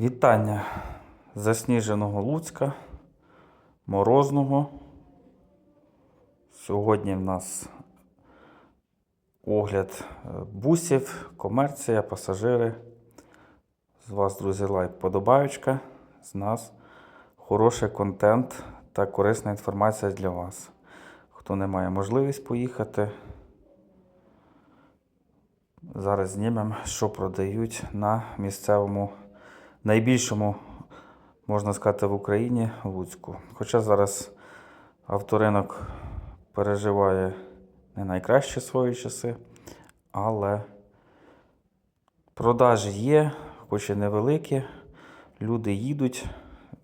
Вітання засніженого Луцька, морозного. Сьогодні в нас огляд е, бусів, комерція, пасажири. З вас, друзі, лайк, подобаючка. З нас хороший контент та корисна інформація для вас. Хто не має можливість поїхати, зараз знімемо, що продають на місцевому найбільшому, можна сказати, в Україні Луцьку. Хоча зараз авторинок переживає не найкращі свої часи, але продажі є, хоч і невеликі. Люди їдуть.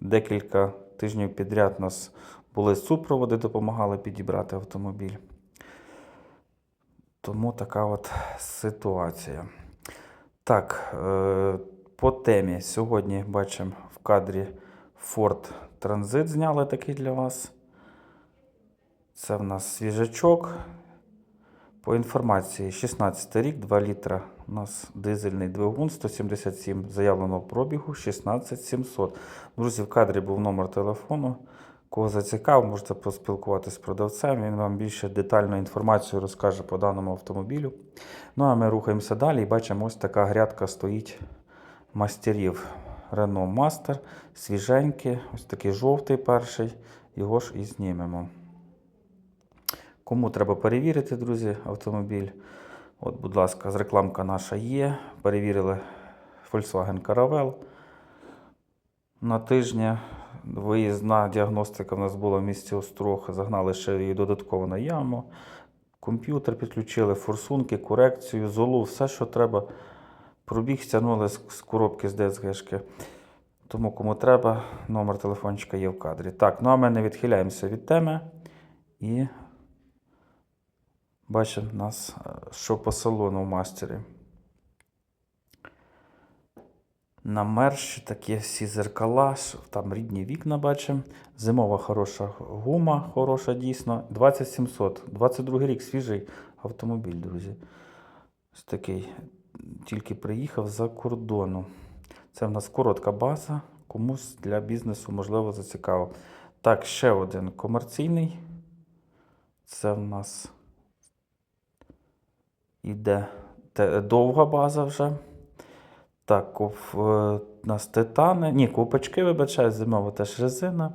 Декілька тижнів підряд у нас були супроводи, допомагали підібрати автомобіль. Тому така от ситуація. Так, е, по темі. Сьогодні бачимо в кадрі Ford Transit зняли такий для вас. Це в нас свіжачок. По інформації, 16 рік, 2 літра. У нас дизельний двигун 177 заявленого пробігу 16700. Друзі, в кадрі був номер телефону. Кого зацікавив, можете поспілкуватися з продавцем. Він вам більше детальну інформацію розкаже по даному автомобілю. Ну а ми рухаємося далі і бачимо, ось така грядка стоїть мастерів Renault Master. Свіженький, ось такий жовтий перший. Його ж і знімемо. Кому треба перевірити, друзі, автомобіль. От, будь ласка, рекламка наша є. Перевірили Volkswagen Caravelle. На тижні виїзна діагностика в нас була в місті Острог. Загнали ще її додатково на яму. Комп'ютер підключили, форсунки, корекцію, золу, все, що треба. Пробіг стягнули з коробки з ДСГшки. Тому кому треба, номер телефончика є в кадрі. Так, ну а ми не відхиляємося від теми. І бачимо нас, е, що по салону в мастері. На мерші такі всі зеркала, там рідні вікна бачимо. Зимова хороша гума, хороша дійсно. 20700. 22 рік свіжий автомобіль, друзі. Ось такий. Тільки приїхав за кордону. Це в нас коротка база. Комусь для бізнесу, можливо, зацікавив. Так, ще один комерційний. Це в нас іде довга база вже. Так, е, у нас титани. Ні, ковпачки, вибачаю, зимова теж резина.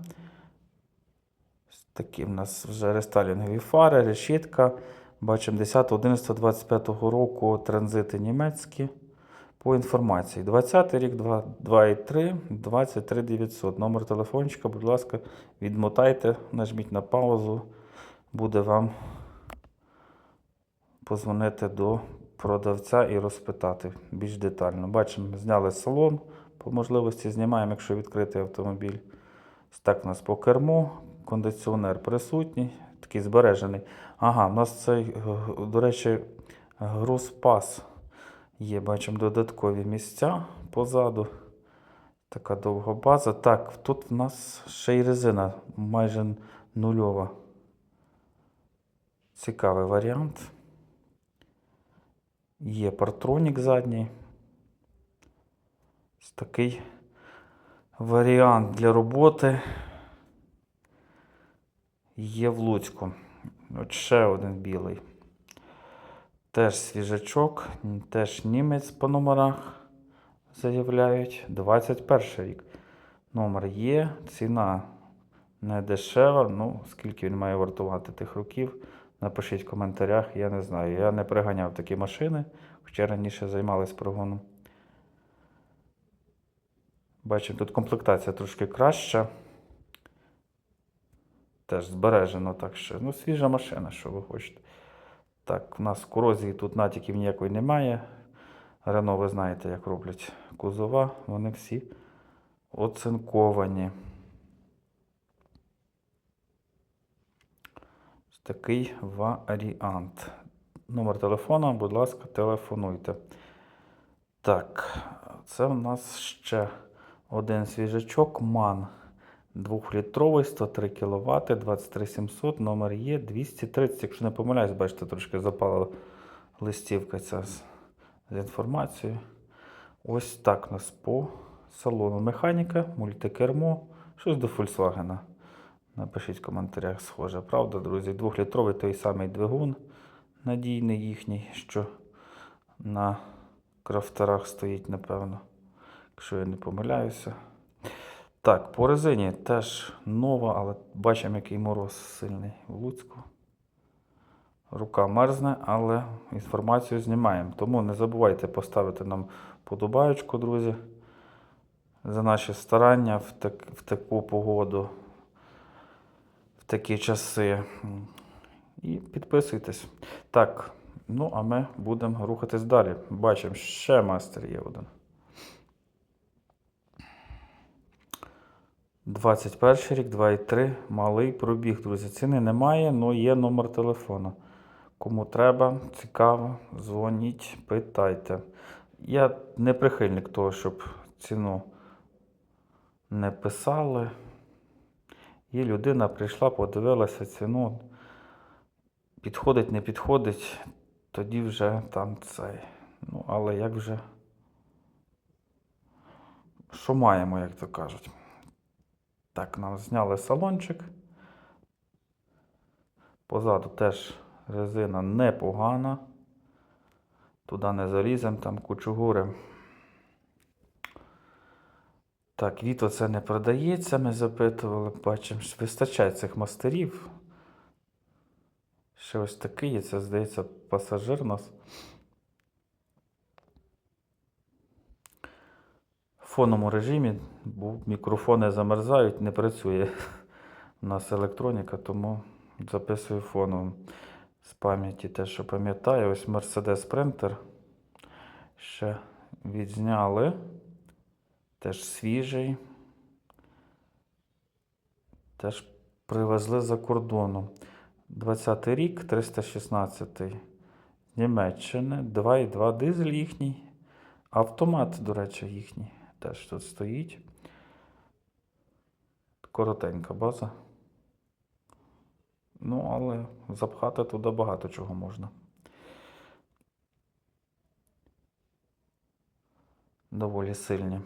Такі в нас вже рестайлінгові фари, решітка. Бачимо 10.11.25 року транзити німецькі. По інформації. 20 рік 2 2,3, 23 900. Номер телефончика, будь ласка, відмотайте, нажміть на паузу. Буде вам позвонити до продавця і розпитати більш детально. Бачимо, зняли салон. По можливості знімаємо, якщо відкритий автомобіль. Так, у нас по керму, кондиціонер присутній, такий збережений. Ага, у нас цей, е, до речі, грузпас є. Бачимо додаткові місця позаду. Така довга база. Так, тут в нас ще й резина майже нульова. Цікавий варіант. Є партронік задній. Ось такий варіант для роботи є в Луцьку. От ще один білий. Теж свіжачок, теж німець по номерах заявляють. 21 рік. Номер є, ціна не дешева. Ну, скільки він має вартувати тих років, напишіть в коментарях, я не знаю. Я не приганяв такі машини, хоча раніше займалися прогоном. Бачимо, тут комплектація трошки краща. Теж збережено так що. Ну, свіжа машина, що ви хочете. Так, у нас корозії тут натяків ніякої немає. Рено, ви знаєте, як роблять кузова. Вони всі оцинковані. Такий варіант. Номер телефона, будь ласка, телефонуйте. Так, це у нас ще один свіжачок МАН. Двохлітровий, 103 кВт, 23700, номер є 230. Якщо не помиляюсь, бачите, трошки запала листівка ця з, з інформацією. Ось так у нас по салону механіка, мультикермо, щось до Volkswagen. Напишіть в коментарях, схоже, правда, друзі? Двохлітровий той самий двигун надійний їхній, що на крафтерах стоїть, напевно, якщо я не помиляюся. Так, по резині теж нова, але бачимо, який мороз сильний в Луцьку. Рука мерзне, але інформацію знімаємо. Тому не забувайте поставити нам подобаєчку, друзі, за наші старання в, так, в таку погоду, в такі часи. І підписуйтесь. Так, ну а ми будемо рухатись далі. Бачимо, ще мастер є один. 21 рік, 2,3, малий пробіг, друзі. Ціни немає, але є номер телефону. Кому треба, цікаво, дзвоніть, питайте. Я не прихильник того, щоб ціну не писали. І людина прийшла, подивилася ціну. Підходить, не підходить, тоді вже там цей. Ну, але як вже. Що маємо, як то кажуть. Так, нам зняли салончик. Позаду теж резина непогана. Туди не залізем, там кучугури. Так, Віто це не продається, ми запитували, бачимо, що вистачає цих мастерів. Ще ось такий є, це, здається, пасажир у нас. Фонному режимі, бо мікрофони замерзають, не працює у нас електроніка, тому записую фоном з пам'яті те, що пам'ятаю. Ось Mercedes Sprinter ще відзняли. Теж свіжий. Теж привезли за кордону. 20 й рік, 316 з Німеччини, 2,2 дизель їхній. Автомат, до речі, їхній теж тут стоїть. Коротенька база. Ну, але запхати туди багато чого можна. Доволі сильні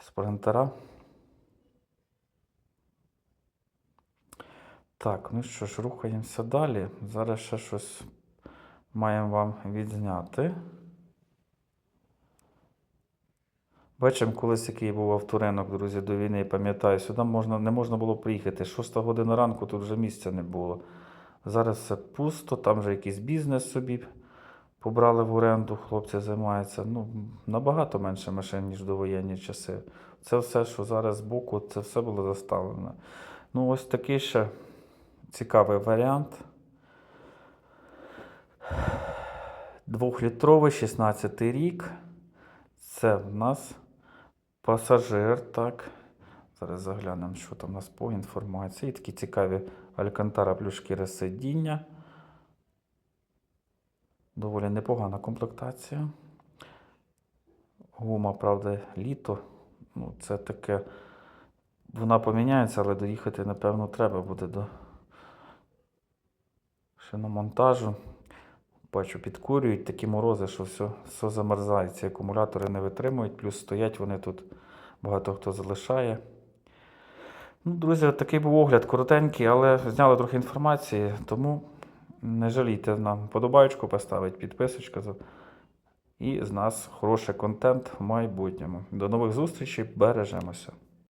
спринтера. Так, ну що ж, рухаємося далі. Зараз ще щось маємо вам відзняти. Бачимо, колись який був авторинок, друзі, до війни, пам'ятаю, сюди можна, не можна було приїхати. 6 година ранку тут вже місця не було. Зараз все пусто, там вже якийсь бізнес собі побрали в оренду, хлопці займаються. Ну, набагато менше машин, ніж до воєнні часи. Це все, що зараз збоку, це все було заставлено. Ну, ось такий ще цікавий варіант. Двохлітровий, 16 рік. Це в нас пасажир, так. Зараз заглянемо, що там у нас по інформації. Такі цікаві алькантара плюс шкіра сидіння. Доволі непогана комплектація. Гума, правда, літо. Ну, це таке. Вона поміняється, але доїхати, напевно, треба буде до шиномонтажу. Бачу, підкурюють такі морози, що все, все замерзає. Акумулятори не витримують, плюс стоять вони тут, багато хто залишає. Ну, друзі, такий був огляд коротенький, але зняли трохи інформації, тому не жалійте нам подобаючку поставити, підписочку. І з нас хороший контент в майбутньому. До нових зустрічей, бережемося.